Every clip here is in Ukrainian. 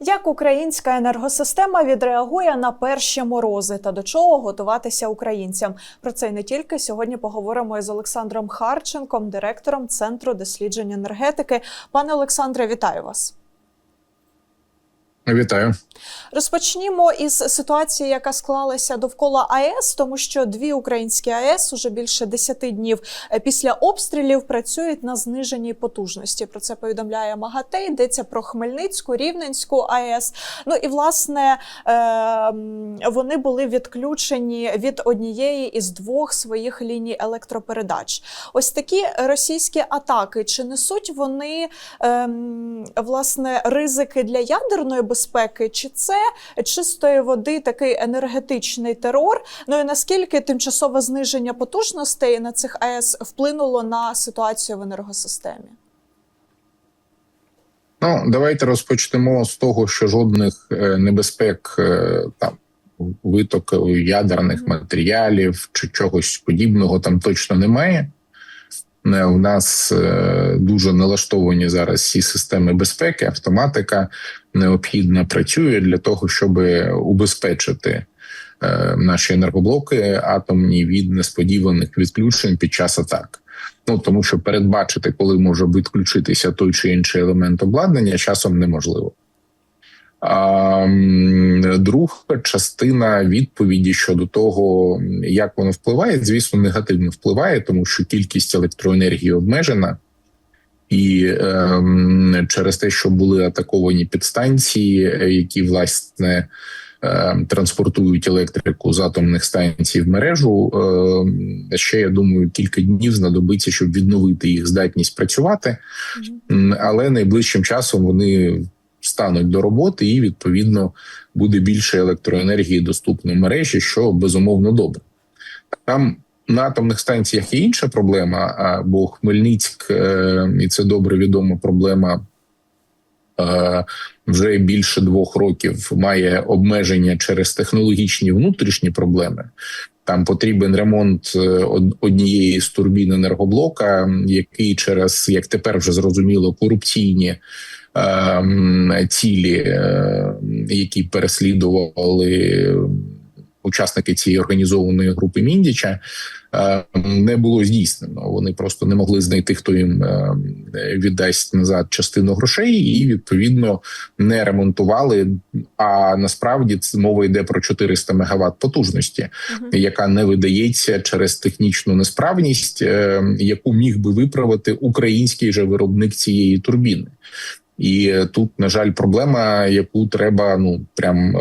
Як українська енергосистема відреагує на перші морози та до чого готуватися українцям? Про це й не тільки сьогодні поговоримо із Олександром Харченком, директором Центру досліджень енергетики. Пане Олександре, вітаю вас. Вітаю. Розпочнімо із ситуації, яка склалася довкола АЕС, тому що дві українські АЕС уже більше 10 днів після обстрілів працюють на зниженій потужності. Про це повідомляє МАГАТЕ. Йдеться про Хмельницьку, Рівненську АЕС. Ну і власне вони були відключені від однієї із двох своїх ліній електропередач. Ось такі російські атаки. Чи несуть вони власне ризики для ядерної безпеки? Чи це чистої води такий енергетичний терор? Ну і наскільки тимчасове зниження потужностей на цих АЕС вплинуло на ситуацію в енергосистемі? Ну, давайте розпочнемо з того, що жодних небезпек там витоку ядерних матеріалів чи чогось подібного там точно немає. У нас дуже налаштовані зараз всі системи безпеки, автоматика необхідно працює для того, щоб убезпечити наші енергоблоки атомні від несподіваних відключень під час атак. Ну тому що передбачити, коли може відключитися той чи інший елемент обладнання, часом неможливо. А друга частина відповіді щодо того, як воно впливає, звісно, негативно впливає, тому що кількість електроенергії обмежена, і е, через те, що були атаковані підстанції, які власне е, транспортують електрику з атомних станцій в мережу. Е, ще я думаю, кілька днів знадобиться, щоб відновити їх здатність працювати, але найближчим часом вони стануть до роботи, і відповідно буде більше електроенергії доступно в мережі, що безумовно добре. Там на атомних станціях є інша проблема. бо Хмельницьк, і це добре відома проблема. Вже більше двох років має обмеження через технологічні внутрішні проблеми. Там потрібен ремонт однієї з турбін енергоблока, який через як тепер вже зрозуміло корупційні цілі, які переслідували учасники цієї організованої групи міндіча, не було здійснено. Вони просто не могли знайти, хто їм віддасть назад частину грошей, і відповідно не ремонтували. А насправді мова йде про 400 мегаватт потужності, uh яка не видається через технічну несправність, яку міг би виправити український же виробник цієї турбіни. І тут, на жаль, проблема, яку треба ну прям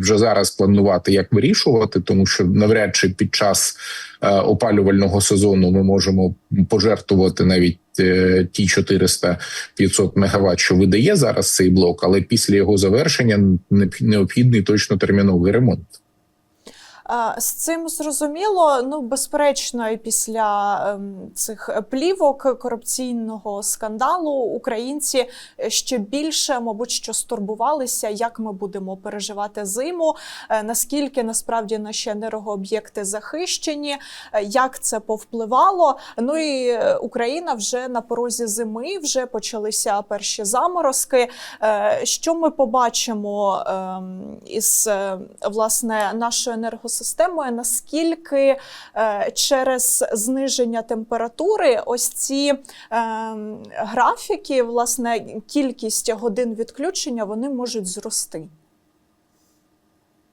вже зараз планувати, як вирішувати, тому що навряд чи під час опалювального сезону ми можемо пожертвувати навіть ті 400-500 мегаватт, що видає зараз цей блок, але після його завершення необхідний точно терміновий ремонт. З цим зрозуміло. Ну, безперечно, і після ем, цих плівок корупційного скандалу українці ще більше, мабуть, що стурбувалися, як ми будемо переживати зиму, е, наскільки насправді наші енергооб'єкти захищені, е, як це повпливало. Ну і е, Україна вже на порозі зими вже почалися перші заморозки. Що ми побачимо ем, із власне нашою енергосистемою? Системою, наскільки е, через зниження температури ось ці е, графіки, власне, кількість годин відключення вони можуть зрости?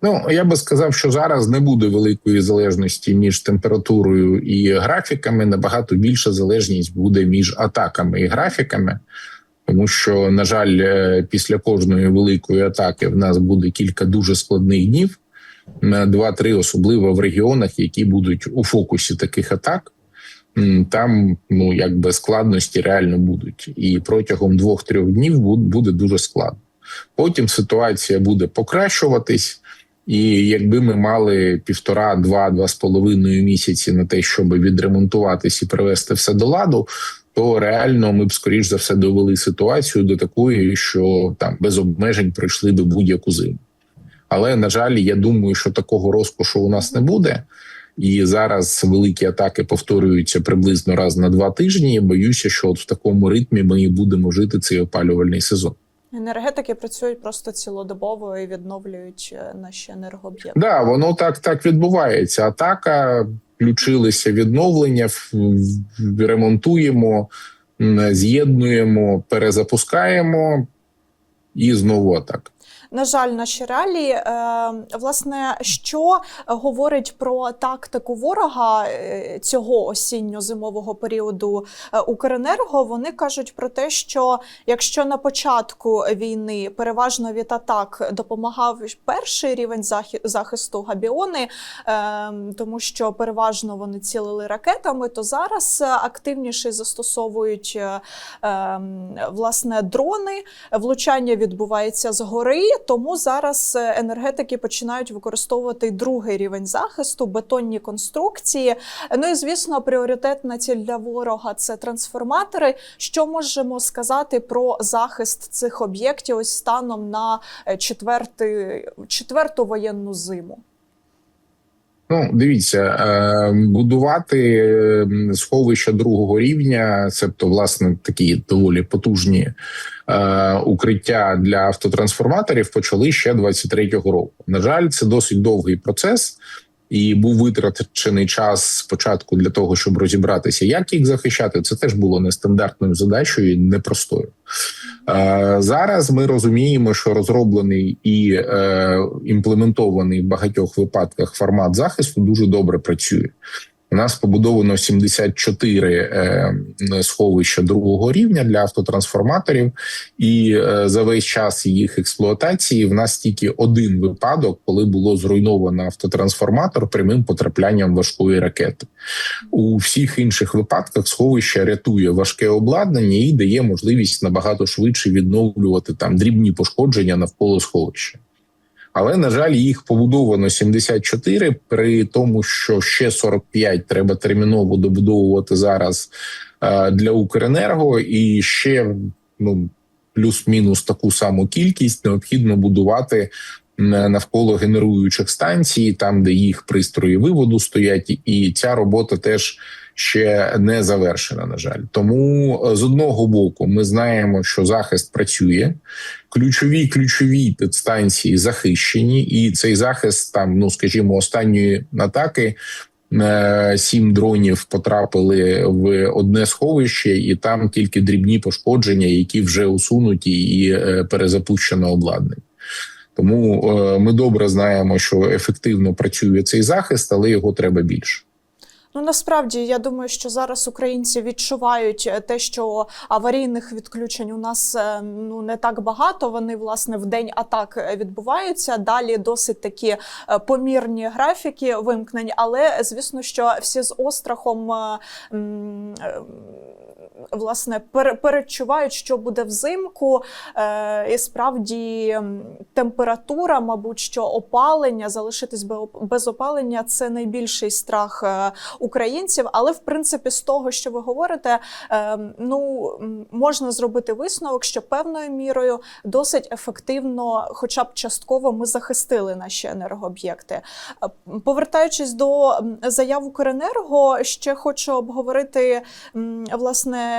Ну я би сказав, що зараз не буде великої залежності між температурою і графіками. Набагато більша залежність буде між атаками і графіками. Тому що, на жаль, е, після кожної великої атаки в нас буде кілька дуже складних днів 2-3, особливо в регіонах, які будуть у фокусі таких атак. Там ну якби складності реально будуть, і протягом двох-трьох днів буде дуже складно. Потім ситуація буде покращуватись, і якби ми мали півтора, два, два з половиною місяці на те, щоб відремонтуватись і привести все до ладу, то реально ми б скоріш за все довели ситуацію до такої, що там без обмежень пройшли би будь-яку зиму. Але на жаль, я думаю, що такого розкошу у нас не буде. І зараз великі атаки повторюються приблизно раз на два тижні. Боюся, що от в такому ритмі ми і будемо жити цей опалювальний сезон. Енергетики працюють просто цілодобово і відновлюють е, наші енергооб'єкти. Да, воно так так відбувається. Атака, включилися відновлення, ремонтуємо, з'єднуємо, перезапускаємо і знову атака. На жаль, наші реалії. Е, власне, що говорить про тактику ворога е, цього осінньо-зимового періоду е, Укренерго? Вони кажуть про те, що якщо на початку війни переважно від атак допомагав перший рівень захисту габіони, тому що переважно вони цілили ракетами, то зараз активніше застосовують е, е, власне дрони. Влучання відбувається згори, тому зараз е, енергетики починають використовувати другий рівень захисту, бетонні конструкції. Ну і звісно, пріоритетна ціль для ворога це трансформатори. Що можемо сказати про захист цих об'єктів ось станом на е, четверту воєнну зиму? Ну, дивіться, е, будувати е, сховища другого рівня, цебто, власне, такі доволі потужні е, укриття для автотрансформаторів, почали ще 23-го року. На жаль, це досить довгий процес, і був витрачений час спочатку для того, щоб розібратися, як їх захищати. Це теж було нестандартною задачею і непростою. Е, Зараз ми розуміємо, що розроблений і е, імплементований в багатьох випадках формат захисту дуже добре працює. У нас побудовано 74 е, сховища другого рівня для автотрансформаторів, і е, за весь час їх експлуатації в нас тільки один випадок, коли було зруйновано автотрансформатор прямим потраплянням важкої ракети. У всіх інших випадках сховище рятує важке обладнання і дає можливість набагато швидше відновлювати там дрібні пошкодження навколо сховища. Але на жаль, їх побудовано 74, при тому, що ще 45 треба терміново добудовувати зараз е, для Укренерго, і ще ну плюс-мінус таку саму кількість необхідно будувати навколо генеруючих станцій, там де їх пристрої виводу стоять, і ця робота теж ще не завершена. На жаль, тому е, з одного боку ми знаємо, що захист працює. Ключові ключові підстанції захищені, і цей захист там, ну скажімо, останньої атаки. е, Сім дронів потрапили в одне сховище, і там тільки дрібні пошкодження, які вже усунуті і е, перезапущено обладнання. Тому е, ми добре знаємо, що ефективно працює цей захист, але його треба більше. Ну насправді я думаю, що зараз українці відчувають е, те, що аварійних відключень у нас е, ну не так багато. Вони власне в день атак е, відбуваються. Далі досить такі помірні графіки вимкнень, але звісно, що всі з острахом власне пере- передчувають, що буде взимку. Е, І справді температура, мабуть, що опалення залишитись бе- без опалення це найбільший страх е, українців. Але в принципі, з того, що ви говорите, е, ну можна зробити висновок, що певною мірою досить ефективно, хоча б частково, ми захистили наші енергооб'єкти. Повертаючись до заяв Укренерго, ще хочу обговорити власне.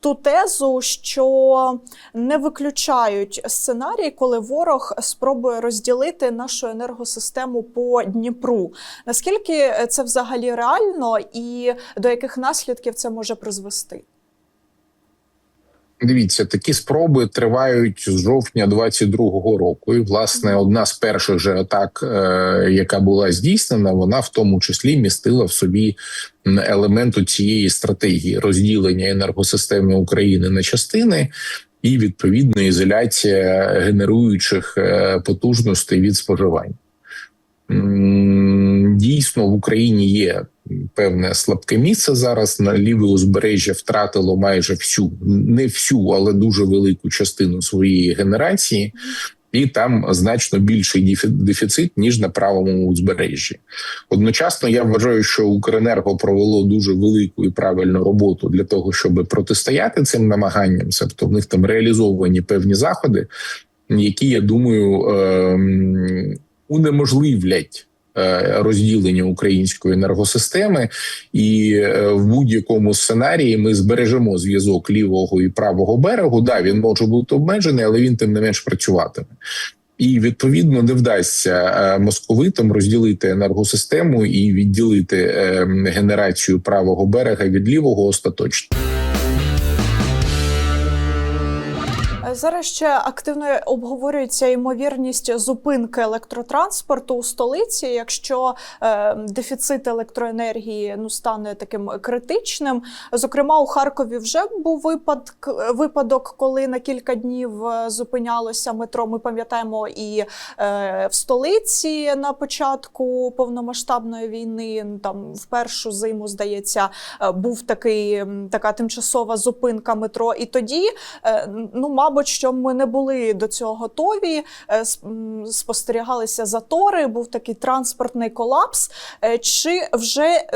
Ту тезу, що не виключають сценарій, коли ворог спробує розділити нашу енергосистему по Дніпру. Наскільки це взагалі реально, і до яких наслідків це може призвести? Дивіться, такі спроби тривають з жовтня 22-го року. І власне одна з перших же атак, е, яка була здійснена, вона в тому числі містила в собі елементу цієї стратегії розділення енергосистеми України на частини. І відповідно ізоляція генеруючих е, потужностей від споживання. Дійсно, в Україні є певне слабке місце зараз. На ліве узбережжя втратило майже всю, не всю, але дуже велику частину своєї генерації, і там значно більший дефіцит ніж на правому узбережжі. Одночасно, я вважаю, що Укренерго провело дуже велику і правильну роботу для того, щоб протистояти цим намаганням. Тобто в них там реалізовані певні заходи, які я думаю ем, унеможливлять е, розділення української енергосистеми, і е, в будь-якому сценарії ми збережемо зв'язок лівого і правого берегу. Да, він може бути обмежений, але він тим не менш працюватиме. І відповідно не вдасться е, московитам розділити енергосистему і відділити е, генерацію правого берега від лівого остаточно. Зараз ще активно обговорюється ймовірність зупинки електротранспорту у столиці, якщо е, дефіцит електроенергії ну стане таким критичним. Зокрема, у Харкові вже був випадок, випадок, коли на кілька днів е, зупинялося метро. Ми пам'ятаємо і е, в столиці на початку повномасштабної війни. ну, Там в першу зиму здається був такий така тимчасова зупинка метро. І тоді, ну мабуть, що ми не були до цього готові. е, Спостерігалися затори, був такий транспортний колапс. Е, Чи вже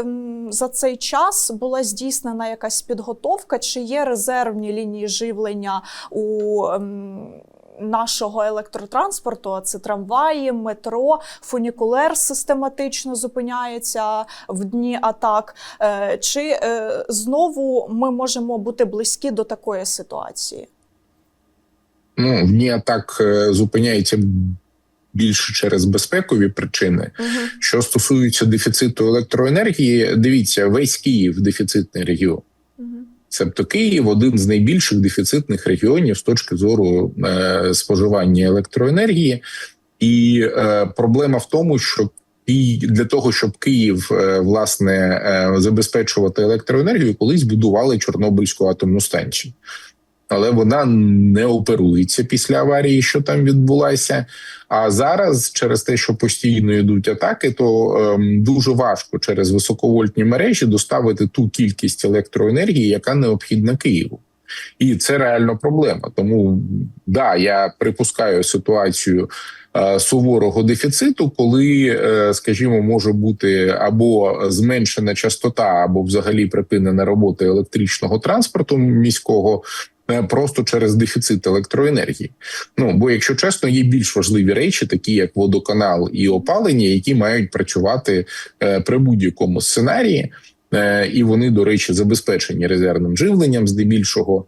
за цей час була здійснена якась підготовка? Чи є резервні лінії живлення у нашого електротранспорту? А Це трамваї, метро, фунікулер систематично зупиняється в дні атак. Е, Чи знову ми можемо бути близькі до такої ситуації? Ну в дні атак е, зупиняється більше через безпекові причини. Угу. Що стосується дефіциту електроенергії, дивіться, весь Київ дефіцитний регіон. Угу. Себто Київ один з найбільших дефіцитних регіонів з точки зору е, споживання електроенергії, і е, проблема в тому, що і для того, щоб Київ е, власне е, забезпечувати електроенергію, колись будували Чорнобильську атомну станцію. Але вона не оперується після аварії, що там відбулася. А зараз, через те, що постійно йдуть атаки, то ем, дуже важко через високовольтні мережі доставити ту кількість електроенергії, яка необхідна Києву. І це реально проблема. Тому да, я припускаю ситуацію е, суворого дефіциту, коли, е, скажімо, може бути або зменшена частота, або взагалі припинена робота електричного транспорту міського. Е, Просто через дефіцит електроенергії. Ну бо, якщо чесно, є більш важливі речі, такі як водоканал і опалення, які мають працювати е, при будь-якому сценарії. Е, І вони, до речі, забезпечені резервним живленням здебільшого.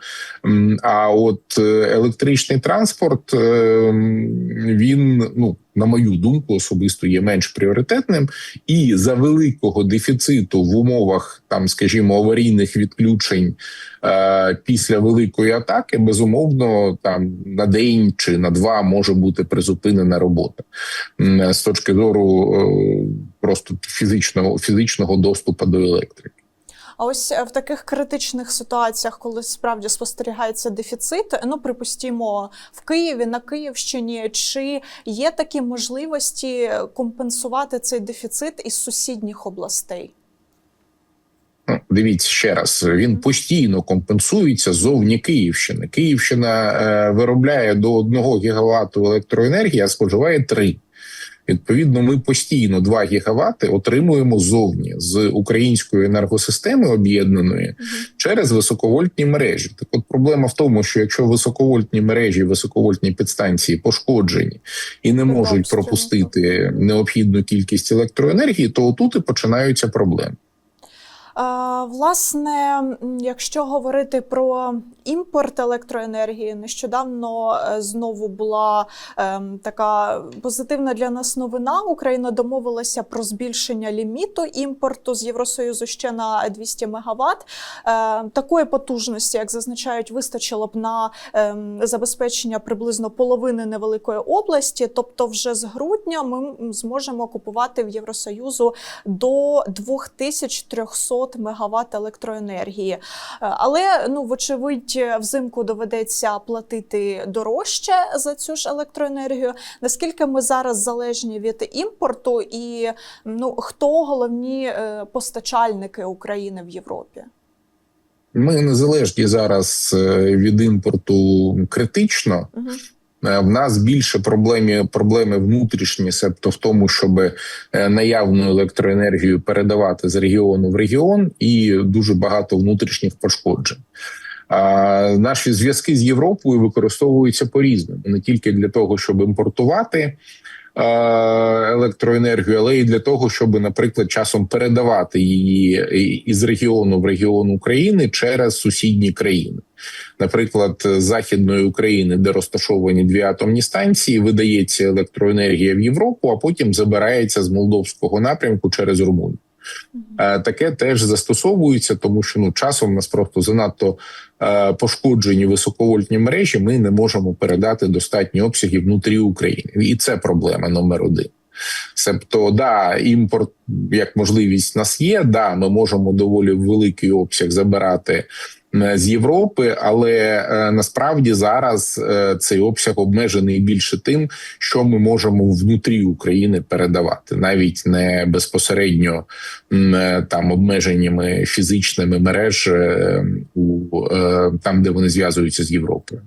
А от електричний транспорт е, він, ну на мою думку, особисто є менш пріоритетним, і за великого дефіциту в умовах там, скажімо, аварійних відключень е, після великої атаки, безумовно, там на день чи на два може бути призупинена робота з точки зору е, просто фізичного фізичного доступу до електрики. А ось е, в таких критичних ситуаціях, коли справді спостерігається дефіцит, ну припустімо в Києві на Київщині, чи є такі можливості компенсувати цей дефіцит із сусідніх областей? Ну, дивіться ще раз, він постійно компенсується зовні Київщини. Київщина е, виробляє до 1 гігавату електроенергії, а споживає 3. Відповідно, ми постійно 2 гігавати отримуємо зовні з української енергосистеми об'єднаної через високовольтні мережі. Так, от проблема в тому, що якщо високовольтні мережі, високовольтні підстанції пошкоджені і не можуть пропустити необхідну кількість електроенергії, то отут і починаються проблеми. Власне, якщо говорити про імпорт електроенергії, нещодавно е, знову була ем, така позитивна для нас новина. Україна домовилася про збільшення ліміту імпорту з Євросоюзу ще на 200 МВт. Е, такої потужності, як зазначають, вистачило б на ем, забезпечення приблизно половини невеликої області. Тобто, вже з грудня ми зможемо купувати в Євросоюзу до 2300 МВт електроенергії. Е, Але ну, вочевидь, взимку доведеться платити дорожче за цю ж електроенергію. Наскільки ми зараз залежні від імпорту, і ну хто головні е, постачальники України в Європі? Ми незалежні зараз е, від імпорту критично. Угу. Е, В нас більше проблеми, проблеми внутрішні, себто в тому, щоб е, наявну електроенергію передавати з регіону в регіон, і дуже багато внутрішніх пошкоджень. А наші зв'язки з Європою використовуються по різному не тільки для того, щоб імпортувати електроенергію, але й для того, щоб, наприклад, часом передавати її із регіону в регіон України через сусідні країни. Наприклад, з західної України, де розташовані дві атомні станції, видається електроенергія в Європу, а потім забирається з молдовського напрямку через Румунію. Е, Таке теж застосовується, тому що ну часом у нас просто занадто е, пошкоджені високовольтні мережі. Ми не можемо передати достатні обсяги внутрі України, і це проблема номер один. Себто, да, імпорт як можливість нас є. Да, ми можемо доволі великий обсяг забирати з Європи, але е, насправді зараз е, цей обсяг обмежений більше тим, що ми можемо внутрі України передавати, навіть не безпосередньо е, там обмеженнями фізичними мереж у там, де вони зв'язуються з Європою.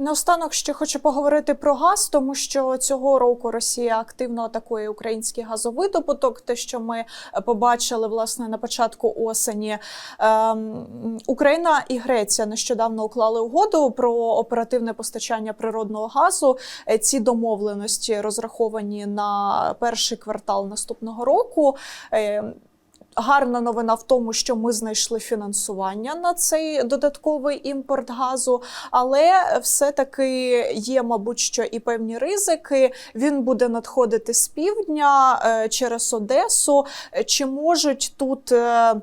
Наостанок ще хочу поговорити про газ, тому що цього року Росія активно атакує український газовидобуток. Те, що ми е, побачили власне на початку осені, ем, Україна і Греція нещодавно уклали угоду про оперативне постачання природного газу. Е, Ці домовленості розраховані на перший квартал наступного року. Е, Гарна новина в тому, що ми знайшли фінансування на цей додатковий імпорт газу, але все-таки є, мабуть, що і певні ризики. Він буде надходити з півдня е, через Одесу. Чи можуть тут е,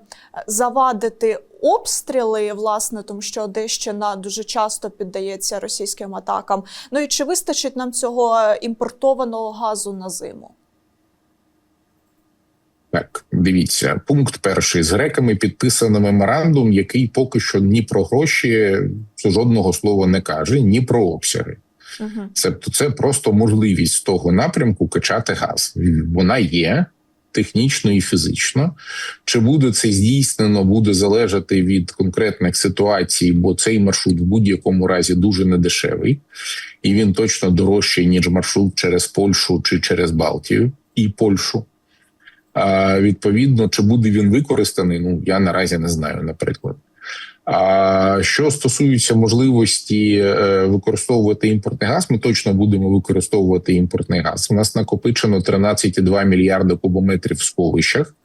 завадити обстріли, власне, тому що Одещина дуже часто піддається російським атакам? Ну і чи вистачить нам цього е, імпортованого газу на зиму? Так, дивіться, пункт перший з греками підписано меморандум, який поки що ні про гроші жодного слова не каже, ні про обсяги. Угу. Тобто, це просто можливість з того напрямку качати газ. Вона є технічно і фізично. Чи буде це здійснено, буде залежати від конкретних ситуацій, бо цей маршрут в будь-якому разі дуже недешевий, і він точно дорожчий ніж маршрут через Польщу чи через Балтію і Польщу. Відповідно, чи буде він використаний? Ну я наразі не знаю, наприклад. А що стосується можливості е, використовувати імпортний газ, ми точно будемо використовувати імпортний газ. У нас накопичено 13,2 мільярди кубометрів в сховищах.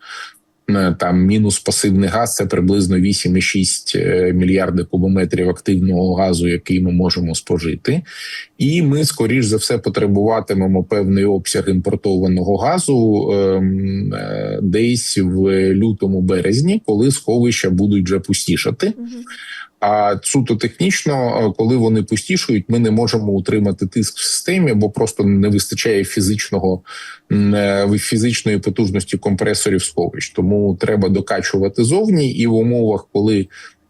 Е, Там мінус пасивний газ це приблизно 8,6 е, мільярди кубометрів активного газу, який ми можемо спожити, і ми скоріш за все потребуватимемо певний обсяг імпортованого газу ем, е, десь в лютому березні, коли сховища будуть вже пустішати. А суто технічно, е, коли вони пустішують, ми не можемо утримати тиск в системі, бо просто не вистачає фізичного е, фізичної потужності компресорів сховищ. Тому треба докачувати зовні, і в умовах, коли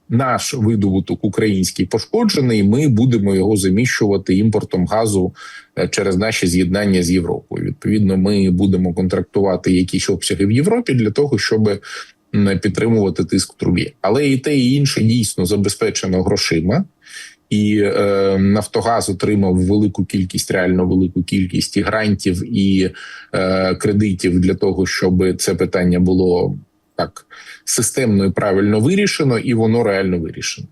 наш видобуток український пошкоджений, ми будемо його заміщувати імпортом газу е, через наші з'єднання з Європою. Відповідно, ми будемо контрактувати якісь обсяги в Європі для того, щоб підтримувати тиск в трубі. Але і те, і інше дійсно забезпечено грошима. І е, Нафтогаз отримав велику кількість, реально велику кількість і грантів і е, кредитів для того, щоб це питання було так системно і правильно вирішено, і воно реально вирішено.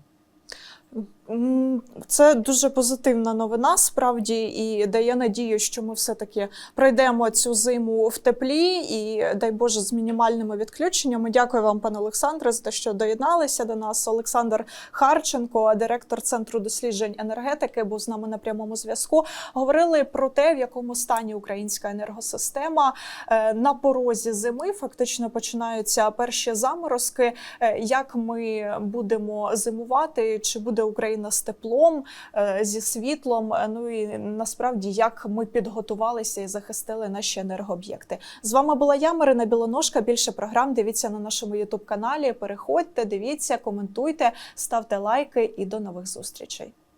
Це дуже позитивна новина, справді, і дає надію, що ми все-таки пройдемо цю зиму в теплі і, дай Боже, з мінімальними відключеннями. Дякую вам, пане Олександре, за те, що доєдналися до нас. Олександр Харченко, директор центру досліджень енергетики, був з нами на прямому зв'язку. Говорили про те, в якому стані українська енергосистема Е, на порозі зими. Фактично починаються перші заморозки. Е, Як ми будемо зимувати? Чи буде Україна з теплом, е, зі світлом? Е, Ну і насправді як ми підготувалися і захистили наші енергооб'єкти. З вами була я, Марина Білоножка. Більше програм дивіться на нашому Ютуб каналі. Переходьте, дивіться, коментуйте, ставте лайки і до нових зустрічей.